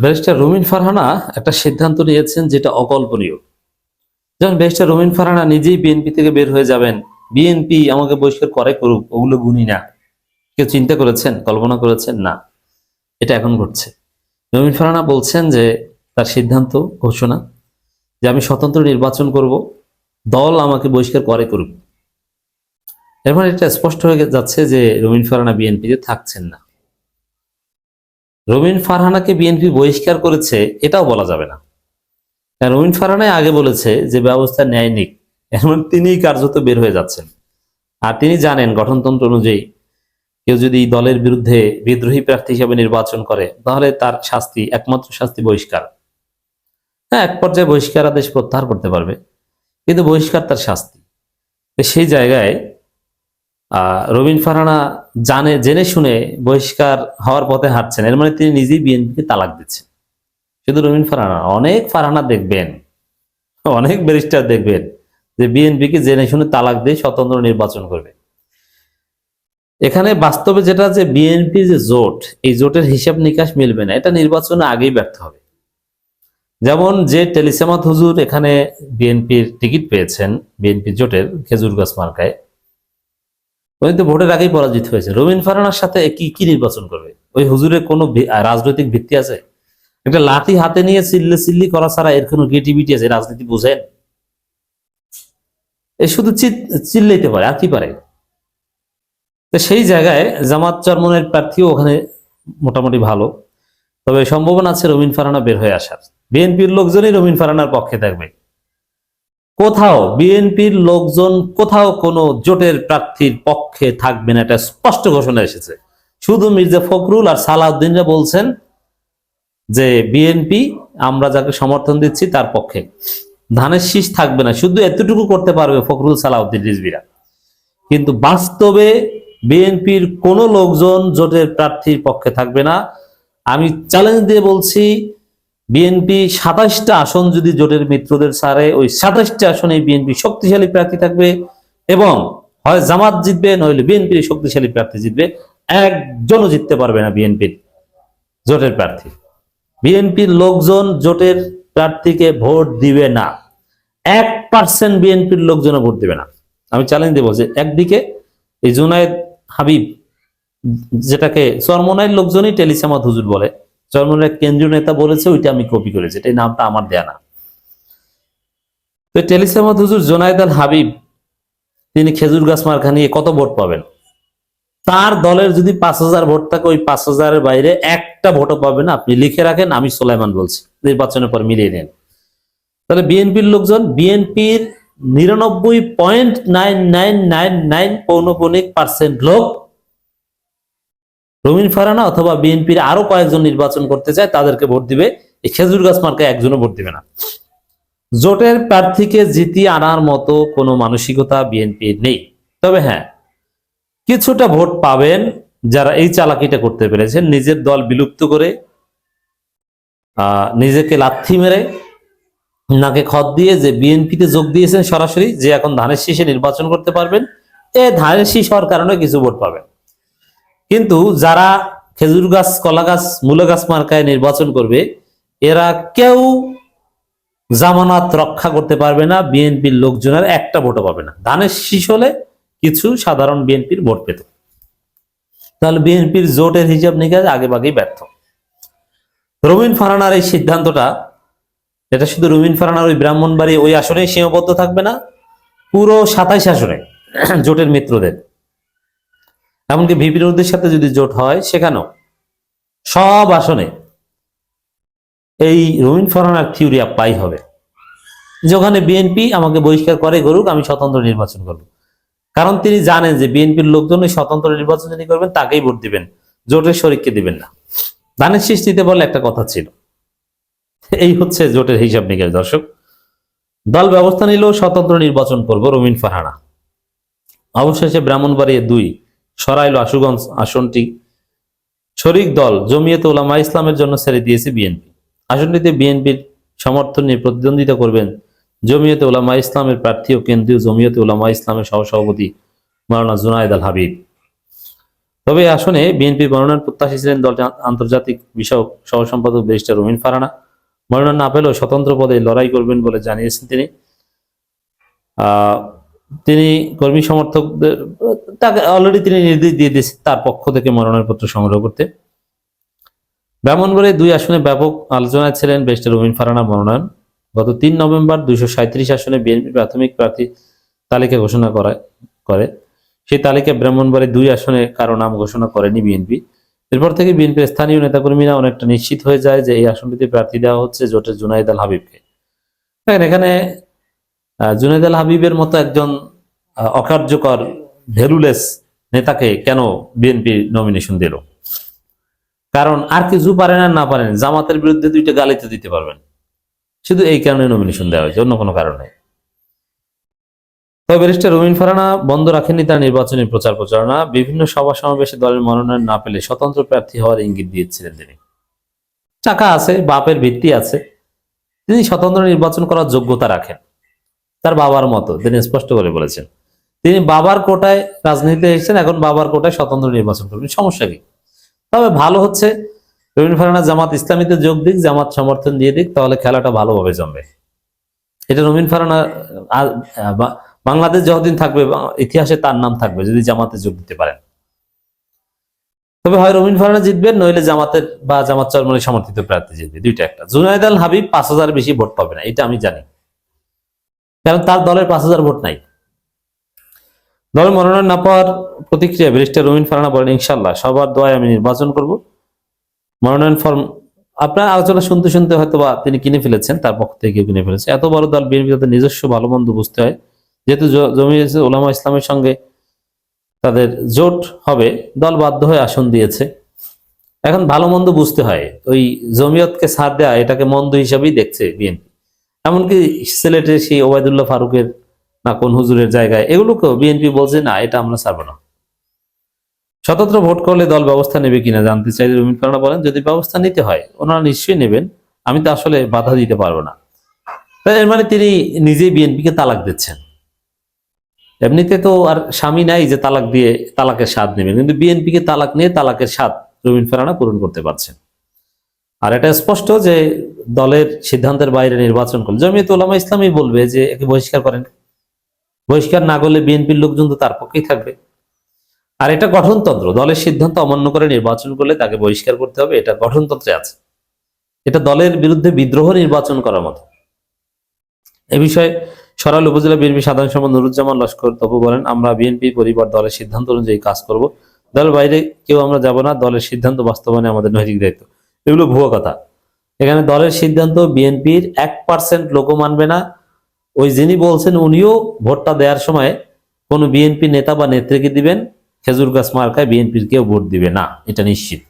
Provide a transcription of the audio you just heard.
Barrister রুমিন ফারহানা একটা সিদ্ধান্ত নিয়েছেন যেটা অকল্পনীয়। যেমন ব্যারিস্টার রুমিন ফারহানা নিজেই বিএনপি থেকে বের হয়ে যাবেন। বিএনপি আমাকে বহিষ্কার করে করুক, ওগুলো গুনি না। কেউ চিন্তা করেছেন, কল্পনা করেছেন? না। এটা এখন ঘটছে। রুমিন ফারহানা বলছেন যে তার সিদ্ধান্ত, ঘোষণা, যে আমি স্বতন্ত্র নির্বাচন করব, দল আমাকে বহিষ্কার করে করুক। এর মানে এটা স্পষ্ট হয়ে যাচ্ছে যে রুমিন ফারহানা বিএনপিতে থাকছেন না। রবিন ফারহানাকে বিএনপি বহিষ্কার করেছে, এটাও বলা যাবে না। রবিন ফারহানাই আগে বলেছে যে ব্যবস্থা ন্যায় নিক এমন তিনিই কার্যত বের হয়ে যাচ্ছেন। আর তিনি জানেন গঠনতন্ত্র অনুযায়ী, কেউ যদি দলের বিরুদ্ধে বিদ্রোহী প্রার্থী হিসেবে নির্বাচন করে, তাহলে তার শাস্তি, একমাত্র শাস্তি বহিষ্কার। হ্যাঁ এক পর্যায়ে বহিষ্কার আদেশ প্রত্যাহার করতে পারবে, কিন্তু বহিষ্কার তার শাস্তি। সেই জায়গায় রবিন ফারহানা জানে, জেনে শুনে বহিষ্কার হওয়ার পথে হাঁটছেন। এর মানে তিনি নিজেই বিএনপিকে তালাক দিচ্ছেন। শুধু রবিন ফারহানা অনেক ফারহানা দেখবেন, অনেক ব্যারিস্টার দেখবেন যে বিএনপিকে জেনে শুনে তালাক দিয়ে স্বতন্ত্র নির্বাচন করবে। এখানে বাস্তবে যেটা যে বিএনপি যে জোট, এই জোটের হিসাব নিকাশ মিলবে না, এটা নির্বাচনে আগেই ব্যর্থ হবে। যেমন যে টেলিসেমাত হুজুর এখানে বিএনপির টিকিট পেয়েছেন, বিএনপি জোটের খেজুর গাছ মার্কায় উনি তো ভোটের আগেই পরাজিত হয়েছে। রবিন ফারানার সাথে কি কি নির্বাচন করবে? ওই হুজুরের কোনো রাজনৈতিক ভিত্তি আছে? একটা লাঠি হাতে নিয়ে চিল্লে চিল্লি করা ছাড়া এর কোনো ক্রিয়েটিভিটি আছে? রাজনীতি বুঝেন? এ শুধু চিল্লাইতে পারে, আর কি পারে? তো সেই জায়গায় জামাত চরমনের প্রার্থীও ওখানে মোটামুটি ভালো। তবে সম্ভাবনা আছে রবিন ফারানা বের হয়ে আসার। বিএনপির লোকজনই রবিন ফারানার পক্ষে থাকবে। কোথাও বিএনপির লোকজন, কোথাও কোনো জোটের প্রার্থীর পক্ষে থাকবে না, এটা স্পষ্ট ঘোষণা এসেছে। শুধু মির্জা ফখরুল আর সালাউদ্দিনরা বলছেন যে বিএনপি, আমরা যাকে সমর্থন দিচ্ছি তার পক্ষে। ধানের শীষ থাকবে না, শুধু এতটুকু করতে পারবে ফখরুল, সালাউদ্দিন রিজবিরা কিন্তু বাস্তবে বিএনপির কোনো লোকজন জোটের প্রার্থীর পক্ষে থাকবে না। আমি চ্যালেঞ্জ দিয়ে বলছি বিএনপি সাতাশটা আসন যদি জোটের মিত্রদের সারে, ওই সাতাশটা আসনে বিএনপি শক্তিশালী প্রার্থী থাকবে এবং হয় জামাত জিতবে, নইলে বিএনপির শক্তিশালী প্রার্থী জিতবে। একজনও জিততে পারবে না বিএনপির জোটের প্রার্থী। বিএনপির লোকজন জোটের প্রার্থীকে ভোট দিবে না। এক পার্সেন্ট বিএনপির লোকজনও ভোট দিবে না। আমি চ্যালেঞ্জ দেবো যে একদিকে এই জুনায়েদ হাবিব, যেটাকে চরমনাইয়ের লোকজনই টেলিসামাত হুজুর বলে চরমনের কেন্দ্রীয় নেতা বলেছে, ওইটা আমি কপি করেছি এই নামটা আমার দেয়া না। তো টেলিসামাত হুজুর, জোনায়েদ আল হাবিব, তিনি খেজুর গাছ মার্কা নিয়ে কত ভোট পাবেন? তার দলের যদি পাঁচ হাজার ভোট থাকে, ওই পাঁচ হাজারের বাইরে একটা ভোটও পাবেন আপনি লিখে রাখেন, আমি সোলাইমান বলছি, নির্বাচনের পর মিলিয়ে নেন। তাহলে বিএনপির লোকজন, বিএনপির নিরানব্বই point nine nine nine nine পৌনপনিক percent লোক রবিন ফারানা অথবা বিএনপির আরও কয়েকজন নির্বাচন করতে চায়, তাদেরকে ভোট দিবে। এই খেজুর গাছ মার্কায় একজনও ভোট দিবে না। জোটের প্রার্থীকে জিতিয়ে আনার মতো কোনো মানসিকতা বিএনপির নেই। তবে হ্যাঁ কিছুটা ভোট পাবেন যারা এই চালাকিটা করতে পেরেছেন। নিজের দল বিলুপ্ত করে নিজেকে লাথি মেরে, নাকে খত দিয়ে যে বিএনপিতে যোগ দিয়েছেন সরাসরি, যে এখন ধানের শীষে নির্বাচন করতে পারবেন, এ ধানের শীষ হওয়ার কারণে কিছু ভোট পাবেন। কিন্তু যারা খেজুর গাছ, কলা গাছ, মূল গাছ মার্কায় নির্বাচন করবে, এরা কেউ জামানত রক্ষা করতে পারবে না, বিএনপির লোকজনের একটা ভোটও পাবে না। ধানের শীষ হলে কিছু সাধারণ বিএনপির ভোট পেত। তাহলে বিএনপির জোটের হিসাব নিকাশ আগে ভাগেই ব্যর্থ। রবিন ফারানার এই সিদ্ধান্তটা, এটা শুধু রবিন ফারানার ওই ব্রাহ্মণবাড়ি ওই আসনে সীমাবদ্ধ থাকবে না, পুরো সাতাইশ আসনে জোটের মিত্রদের। এমনকি ভিপি সাথে যদি জোট হয়, সেখানেও। সব আসনে এই রবিন ফরানার থিওরি পাই হবে। যে ওখানে বিএনপি আমাকে বহিষ্কার করে করুক আমি স্বতন্ত্র নির্বাচন করব। কারণ তিনি জানেন যে বিএনপির লোকজন স্বতন্ত্র নির্বাচন যিনি করবেন, তাকেই ভোট দিবেন। জোটের শরিককে দিবেন না। ধানের শীষ দিতে বলে একটা কথা ছিল। এই হচ্ছে জোটের হিসাব নিকাশ, দর্শক। দল ব্যবস্থা নিলেও স্বতন্ত্র নির্বাচন করব রবিন ফারহানা। অবশেষে ব্রাহ্মণবাড়িয়া দুই সরাইল আশুগঞ্জ আসনটি শরিক দল জমিয়তে ওলামা ইসলামের জন্য ছেড়ে দিয়েছে বিএনপি। আসনটিতে বিএনপির সমর্থন নিয়ে প্রতিদ্বন্দ্বিতা করবেন জমিয়তে ওলামা ইসলামের প্রার্থী ও কেন্দ্রীয় জমিয়তে ওলামা ইসলামের সহসভাপতি মাওলানা জুনায়দ আল হাবিব। তবে আসনে বিএনপির মনোনয়ন প্রত্যাশী ছিলেন দলটির আন্তর্জাতিক বিষয়ক সহ সম্পাদক ব্যারিস্টার রুমিন ফারানা। মনোনয়ন না পেলেও স্বতন্ত্র পদে লড়াই করবেন বলে জানিয়েছেন তিনি। তিনি কর্মী সমর্থকদের, তাকে অলরেডি তিনি নির্দেশ দিয়ে দিয়েছেন তার পক্ষ থেকে মনোনয়নপত্র সংগ্রহ করতে। ব্রাহ্মণবাড়ির দুই আসনে ব্যাপক আলোচনায় ছিলেন ব্যারিস্টার রুমিন ফারানা মনোনয়ন। গত তিন নভেম্বর দুইশো সাঁত্রিশ আসনে বিএনপি প্রাথমিক প্রার্থী তালিকা ঘোষণা করা, করে। সেই তালিকায় ব্রাহ্মণবাড়ির দুই আসনে কারও নাম ঘোষণা করেনি বিএনপি। এরপর থেকে বিএনপির স্থানীয় নেতাকর্মীরা অনেকটা নিশ্চিত হয়ে যায় যে এই আসনটিতে প্রার্থী দেওয়া হচ্ছে জোটের জুনাইদ আল হাবিবকে। এখানে আহ, জুনাইদ আল হাবিবের মতো একজন অকার্যকর ভ্যালুলেস নেতাকে কেন বিএনপি নমিনেশন দিল? কারণ আর কিছু পারেন আর না পারেন জামাতের বিরুদ্ধে দুইটা গালিতে দিতে পারবেন। শুধু এই কারণে নমিনেশন দেওয়া হয়েছে অন্য কোনো কারণে তবে ব্যারিস্টার রুমিন ফারানা বন্ধ রাখেননি তার নির্বাচনী প্রচার প্রচারণা। বিভিন্ন সভা সমাবেশে দলের মনোনয়ন না পেলে স্বতন্ত্র প্রার্থী হওয়ার ইঙ্গিত দিয়েছিলেন তিনি। টাকা আছে বাপের ভিত্তি আছে। তিনি স্বতন্ত্র নির্বাচন করার যোগ্যতা রাখেন। তার বাবার মতো, তিনি স্পষ্ট করে বলেছেন। তিনি বাবার কোটায় রাজনীতিতে এসেছেন, এখন বাবার কোটায় স্বতন্ত্র নির্বাচন করবেন। সমস্যা কি? তবে ভালো হচ্ছে রবীন ফারানা জামাত ইসলামীতে যোগ দিক, জামাত সমর্থন দিয়ে দিক, তাহলে খেলাটা ভালোভাবে জমবে। এটা রবিন ফারানা আ- আ- বাংলাদেশ যতদিন থাকবে ইতিহাসে তার নাম থাকবে, যদি জামাতে যোগ দিতে পারেন। তবে হয় রবিন ফারানা জিতবেন, নইলে জামাতের বা জামাত চরমনের সমর্থিত প্রার্থী জিতবে। দুইটা একটা। জুনায়দ আল হাবিব পাঁচ হাজার বেশি ভোট পাবে না, এটা আমি জানি। কারণ তার দলের পাঁচ হাজার ভোট নাই। দলের মনোনয়ন না পাওয়ার প্রতিক্রিয়া ব্যারিস্টার রবিন ফারানা বলেন ইনশাল্লাহ সবার দোয়ায় আমি নির্বাচন করব। মনোনয়ন ফর্ম, আপনার আলোচনা শুনতে শুনতে হয়তো বা তিনি কিনে ফেলেছেন, তার পক্ষ থেকে কিনে ফেলেছে এত বড় দল বিএনপি তাদের নিজস্ব ভালো মন্দ বুঝতে হয়। যেহেতু জ- জমি ওলামা ইসলামের সঙ্গে তাদের জোট হবে, দল বাধ্য হয়ে আসন দিয়েছে। এখন ভালো মন্দ বুঝতে হয়, ওই জমিয়তকে ছাড় দেয়া এটাকে মন্দ হিসাবেই দেখছে বিএনপি। এমনকি সিলেটের সেই ওবায়দুল্লাহ ফারুকের না কোন হুজুরের জায়গায়, এগুলোকেও বিএনপি বলছে, না, এটা আমরা ছাড়বো না। স্বতন্ত্র ভোট করলে দল ব্যবস্থা নেবে কিনা জানতে চাইলে রবীন্দ্র ফারানা বলেন, যদি ব্যবস্থা নিতে হয়, ওনারা নিশ্চয়ই নেবেন। আমি তো আসলে বাধা দিতে পারব না। এর মানে তিনি নিজেই বিএনপিকে তালাক দিচ্ছেন। এমনিতে তো আর স্বামী নাই যে তালাক দিয়ে তালাকের স্বাদ নেবেন, কিন্তু বিএনপিকে তালাক নিয়ে তালাকের স্বাদ রবীন্দ্র ফেরানা পূরণ করতে পারছেন। আর এটা স্পষ্ট যে দলের সিদ্ধান্তের বাইরে নির্বাচন করলে জমিয়ত ওলামা ইসলামই বলবে যে একে বহিষ্কার করেন। বহিষ্কার না করলে বিএনপির লোকজন তো তার পক্ষেই থাকবে। আর এটা গঠনতন্ত্র। দলের সিদ্ধান্ত অমান্য করে নির্বাচন করলে তাকে বহিষ্কার করতে হবে, এটা গঠনতন্ত্রে আছে। এটা দলের বিরুদ্ধে বিদ্রোহ নির্বাচন করার মতো। এ বিষয়ে সরাল উপজেলা বিএনপি সাধারণ সম্পাদক নুরুজ্জামান লস্কর তবু বলেন, আমরা বিএনপি পরিবার দলের সিদ্ধান্ত অনুযায়ী কাজ করব। দলের বাইরে কেউ আমরা যাব না। দলের সিদ্ধান্ত বাস্তবায়নে আমাদের নৈতিক দায়িত্ব। এগুলো ভুয়ো কথা। এখানে দলের সিদ্ধান্ত, বিএনপির এক পার্সেন্ট লোক মানবে না। ওই যিনি বলছেন, উনিও ভোটটা দেওয়ার সময় কোনো বিএনপি নেতা বা নেত্রীকে দিবেন। খেজুর গাছ মার্কায় বিএনপির কেউ ভোট দিবে না, এটা নিশ্চিত।